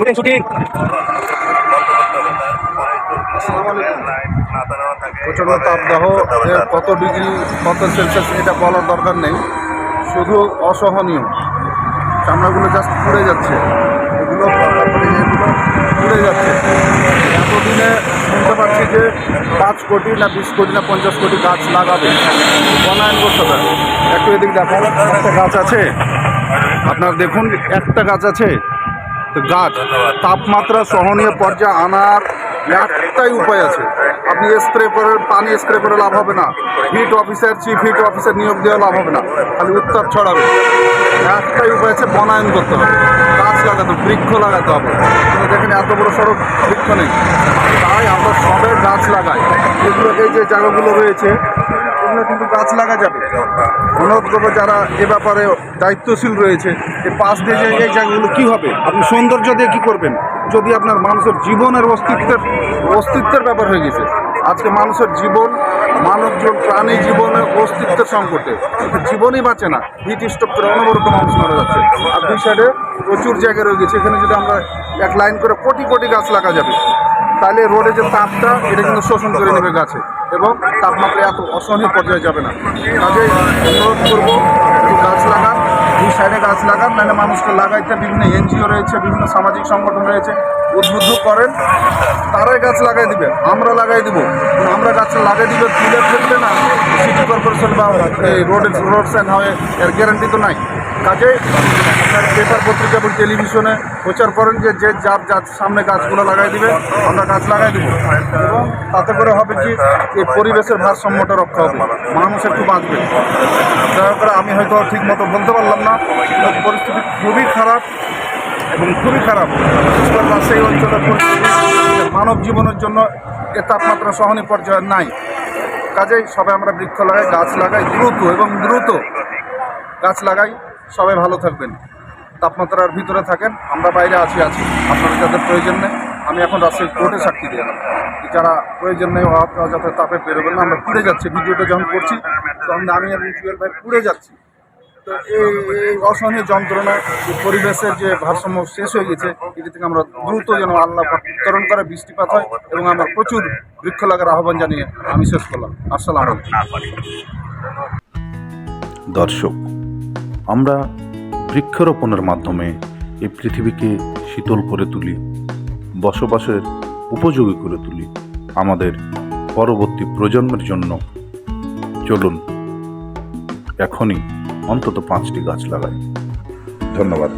Shooting shooting. কত degree, কত Celsius এটা বলার দরকার নেই। শুধু অসহনীয়। চামড়াগুলো জাস্ট পুড়ে যাচ্ছে। এগুলো পুড়ে যাচ্ছে। এতদিনে শুনতে পাচ্ছি যে পাঁচ কোটি না বিশ কোটি না পঞ্চাশ কোটি গাছ লাগাবে। বনায়ন করতে হবে। একটু এদিক দেখেন একটা গাছ আছে? আপনার দেখুন, একটা গাছ আছে। গাছ, তাপমাত্রা সহনীয় পর্যায়ে আনার একটাই উপায় আছে। আপনি স্প্রে করে পানি স্প্রে করে লাভ হবে না। Heat officer chief heat officer নিয়োগ দেওয়া লাভ হবে না। খালি উত্তাপ ছড়াবে। একটাই উপায় আছে বনায়ন করতে হবে। গাছ লাগাতে বৃক্ষ লাগাতে হবে। দেখেন এত বড় সড়ক, বৃক্ষ নেই। তাই আমরা সবে গাছ লাগাই। এগুলো এই যে জায়গাগুলো রয়েছে এগুলো কিন্তু গাছ লাগা যাবে। অনুরোধ যারা এ ব্যাপারে দায়িত্বশীল রয়েছে এই পাশ দিয়ে যে এই জায়গাগুলো কী হবে, আপনি সৌন্দর্য দিয়ে কী করবেন? যদি আপনার মানুষের জীবনের অস্তিত্বের অস্তিত্বের ব্যাপার হয়ে গেছে, আজকে মানুষের জীবন মানবজন প্রাণী জীবনের অস্তিত্বের সংকটে, জীবনই বাঁচে না হিট অনবরত মানুষ মারা যাচ্ছে। আর দুই সাইডে প্রচুর জায়গা রয়ে গেছে, এখানে যদি আমরা এক লাইন করে কোটি কোটি গাছ লাগা যাবে, তাহলে রোডে যে তাপটা, এটা কিন্তু শোষণ করে নেবে গাছে। এবং তাপমাত্রা এত অসহনীয় পর্যায়ে যাবে না। কাজে অনুরোধ করব গাছ লাগান, দুই সাইডে গাছ লাগান, নাহলে মানুষকে লাগাইতে বিভিন্ন এনজিও রয়েছে, বিভিন্ন সামাজিক সংগঠন রয়েছে, উদ্বুদ্ধ করেন। তারাই গাছ লাগাই দিবে, আমরা লাগাই দিব। আমরা গাছ লাগাই দিবে তুলে ফেলবে না সিটি কর্পোরেশন বা এই রোড রোড সাইন হয় এর গ্যারান্টি তো নাই। কাজেই আপনার পেপার পত্রিকা এবং টেলিভিশনে প্রচার করেন যে যে যার যার সামনে গাছগুলো লাগাই দিবে, আমরা গাছ লাগাই দিব। এবং তাতে করে হবে কি, এই পরিবেশের ভারসাম্যটা রক্ষা হবে। মানুষ একটু বাঁচবে দয়া করে আমি হয়তো ঠিক মতো বলতে পারলাম না পরিস্থিতি খুবই খারাপ এবং খুবই খারাপ। সেই অঞ্চলের পরিস্থিতি মানব জীবনের জন্য এ তাপমাত্রা সহনীয় পর্যায়ে নাই। কাজেই সবাই আমরা বৃক্ষ লাগাই, গাছ লাগাই, দ্রুত এবং দ্রুত গাছ লাগাই। সবাই ভালো থাকবেন। তাপমাত্রার ভিতরে থাকেন, আমরা বাইরে আছি আছি। আপনাদের যাদের প্রয়োজন নেই, আমি এখন রাজশাহী কোর্টে সাক্ষী দিয়ে গেলাম। যারা প্রয়োজন নেই অযথা তাপে বেরোবেন না, আমরা পুড়ে যাচ্ছি। ভিডিওটা যখন করছি, তখন আমি এবং জুয়েল ভাই পুড়ে যাচ্ছি। তো এই এই অসহনীয় যন্ত্রণা পরিবেশের যে ভারসাম্য শেষ হয়ে গেছে, এটি থেকে আমরা দ্রুত যেন আল্লাহ উত্তরণ করে, বৃষ্টিপাত হয় এবং আমরা প্রচুর বৃক্ষ লাগার আহ্বান জানিয়ে আমি শেষ করলাম। আসসালাম দর্শক আমরা বৃক্ষরোপণের মাধ্যমে এই পৃথিবীকে শীতল করে তুলি, বসবাসের উপযোগী করে তুলি। আমাদের পরবর্তী প্রজন্মের জন্য চলুন এখনই অন্তত পাঁচটি গাছ লাগাই। ধন্যবাদ।